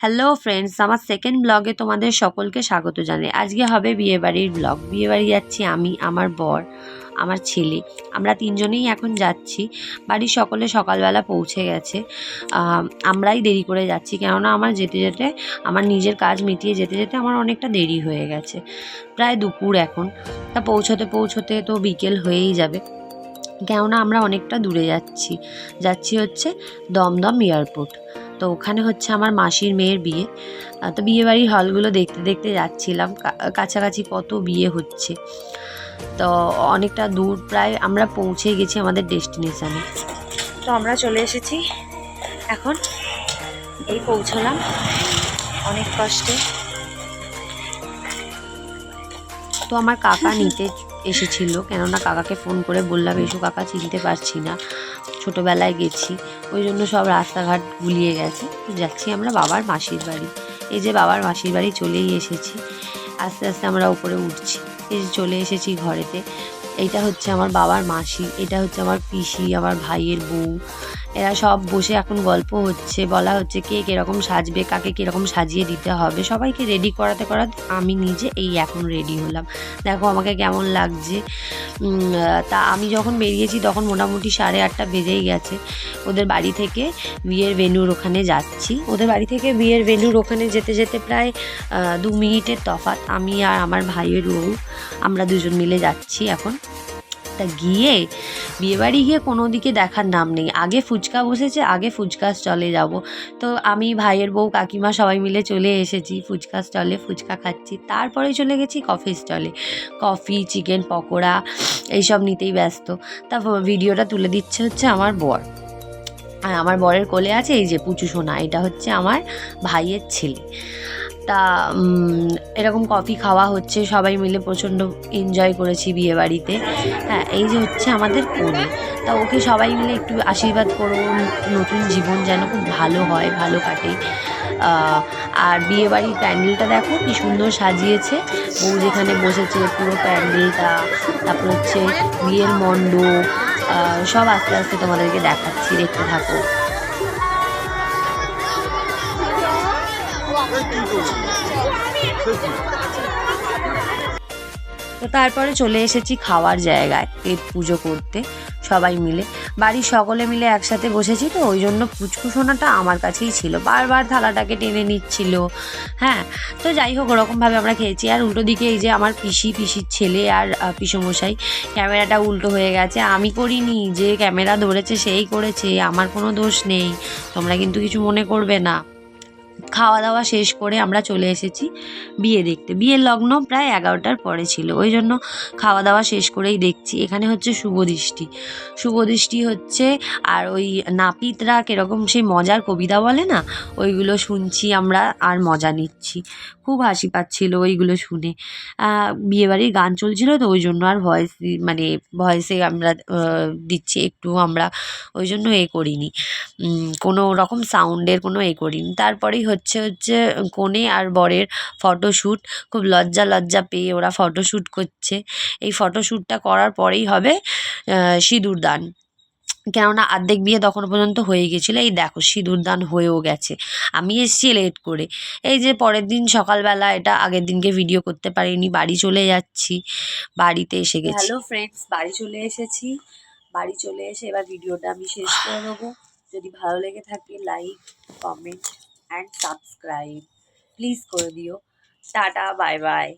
Hello friends আমার second ব্লগে তোমাদের সকলকে স্বাগত জানাই। আজকে হবে বিয়েবাড়ির ব্লগ বিয়েবাড়ি যাচ্ছি আমি, আমার বর, আমার ছেলে। আমরা তিনজনেই এখন যাচ্ছি। বাড়ির সকলে সকালবেলা পৌঁছে গেছে। আমরাই দেরি করে যাচ্ছি কেননা আমার যেতে যেতে, আমার নিজের কাজ মিটিয়ে যেতে যেতে আমার অনেকটা দেরি হয়ে গেছে। প্রায় দুপুর এখন। তা পৌঁছতে পৌঁছতে তো বিকেল হয়েই যাবে। কেননা আমরা অনেকটা দূরে যাচ্ছি। যাচ্ছি হচ্ছে দমদম এয়ারপোর্ট। তো ওখানে হচ্ছে আমার মাসির মেয়ের বিয়ে। তো বিয়ে বাড়ির হলগুলো দেখতে দেখতে যাচ্ছিলাম। কাছাকাছি কত বিয়ে হচ্ছে। তো অনেকটা দূর প্রায় আমরা পৌঁছে গেছি আমাদের ডেস্টিনেশানে। তো আমরা চলে এসেছি। এখন এই পৌঁছলাম অনেক কষ্টে। তো আমার কাকা নিতে এসেছিল, কেননা কাকাকে ফোন করে বললাম, এসো কাকা, চিনতে পারছি না, ছোটোবেলায় গেছি। ওই জন্য সব রাস্তাঘাট গুলিয়ে গেছে। যাচ্ছি আমরা বাবার মাসির বাড়ি। এই যে বাবার মাসির বাড়ি চলেই এসেছি। আস্তে আস্তে আমরা উপরে উঠছি। এই যে চলে এসেছি ঘরেতে। এইটা হচ্ছে আমার বাবার মাসি, এটা হচ্ছে আমার পিসি, আমার ভাইয়ের বউ। এরা সব বসে এখন গল্প হচ্ছে, বলা হচ্ছে কে কীরকম সাজবে, কাকে কীরকম সাজিয়ে দিতে হবে। সবাইকে রেডি করাতে করাতে আমি নিজে এই এখন রেডি হলাম। দেখো আমাকে কেমন লাগছে। তা আমি যখন বেরিয়েছি তখন মোটামুটি সাড়ে আটটা বেজেই গেছে। ওদের বাড়ি থেকে বিয়ের ভেনুর ওখানে যাচ্ছি। ওদের বাড়ি থেকে বিয়ের ভেনুর ওখানে যেতে যেতে প্রায় দু মিনিটের তফাৎ। আমি আর আমার ভাইয়ের বউ, আমরা দুজন মিলে যাচ্ছি এখন। তা গিয়ে বিয়েবাড়ি গিয়ে কোনো দিকে দেখার নাম নেই। আগে ফুচকা বসেছে, আগে ফুচকা স্টলে যাব। তো আমি, ভাইয়ের বউ, কাকিমা সবাই মিলে চলে এসেছি ফুচকা স্টলে, ফুচকা খাচ্ছি। তারপরে চলে গেছি কফি স্টলে। কফি, চিকেন, পকোড়া, এইসব নিতেই ব্যস্ত। তা ভিডিওটা তুলে দিচ্ছে হচ্ছে আমার বর। আর আমার বরের কোলে আছে এই যে পুচু সোনা, এটা হচ্ছে আমার ভাইয়ের ছেলে। তা এরকম কফি খাওয়া হচ্ছে, সবাই মিলে প্রচণ্ড এনজয় করেছি বিয়ে বাড়িতে হ্যাঁ এই যে হচ্ছে আমাদের কোলে তা ওকে সবাই মিলে একটু আশীর্বাদ করো, নতুন জীবন যেন খুব ভালো হয়, ভালো কাটে। আর বিয়ে বাড়ির প্যান্ডেলটা দেখো কি সুন্দর সাজিয়েছে। বউ যেখানে বসেছে, পুরো প্যান্ডেলটা, তারপর হচ্ছে বিয়ের মণ্ডপ সব আস্তে আস্তে তোমাদেরকে দেখাচ্ছি, দেখতে থাকো। তো তারপরে চলে এসেছি খাওয়ার জায়গায় পেট পুজো করতে, সবাই মিলে। বাড়ির সকলে মিলে একসাথে বসেছি তো, ওই জন্য পুচকুসোনাটা আমার কাছেই ছিল। বারবার থালাটাকে টেনে নিচ্ছিল। হ্যাঁ তো যাই হোক, ওরকমভাবে আমরা খেয়েছি। আর উল্টো দিকে এই যে আমার পিসি, পিসির ছেলে আর পিসোমশাই, ক্যামেরাটা উল্টো হয়ে গেছে। আমি করিনি, যে ক্যামেরা ধরেছে সেই করেছে, আমার কোনো দোষ নেই। তোমরা কিন্তু কিছু মনে করবে না। খাওয়া দাওয়া শেষ করে আমরা চলে এসেছি বিয়ে দেখতে। বিয়ের লগ্ন প্রায় এগারোটার পরে ছিল। ওই জন্য খাওয়া দাওয়া শেষ করেই দেখছি। এখানে হচ্ছে শুভদৃষ্টি শুভদৃষ্টি হচ্ছে আর ওই নাপিতরা কীরকম সেই মজার কবিতা বলে না? ওইগুলো শুনছি আমরা আর মজা নিচ্ছি। খুব হাসি পাচ্ছিল ওইগুলো শুনে। বিয়েবাড়ির গান চলছিল তো, ওই জন্য আর ভয়েস মানে ভয়েসে আমরা দিচ্ছি একটু আমরা, ওই জন্য এ করিনি। কোনো রকম সাউন্ডের কোনো এ করিনি। তারপরেই হচ্ছে হচ্ছে কনে আর বরের ফটোশ্যুট খুব লজ্জা লজ্জা পেয়ে ওরা ফটোশ্যুট করছে। এই ফটোশ্যুটটা করার পরেই হবে সিঁদুরদান। কেননা অর্ধেক বিয়ে তখন পর্যন্ত হয়ে গেছিল। এই দেখো সিঁদুরদান হয়েও গেছে। আমি এসেছি লেট করে। এই যে পরের দিন সকালবেলা এটা আগের দিনকে ভিডিও করতে পারিনি, বাড়ি চলে যাচ্ছি। বাড়িতে এসে গেছি। হ্যালো ফ্রেন্ডস বাড়ি চলে এসেছি। বাড়ি চলে এসে এবার ভিডিওটা আমি শেষ করে দেবো। যদি ভালো লেগে থাকে like comment and subscribe please করে দিও। Tata bye bye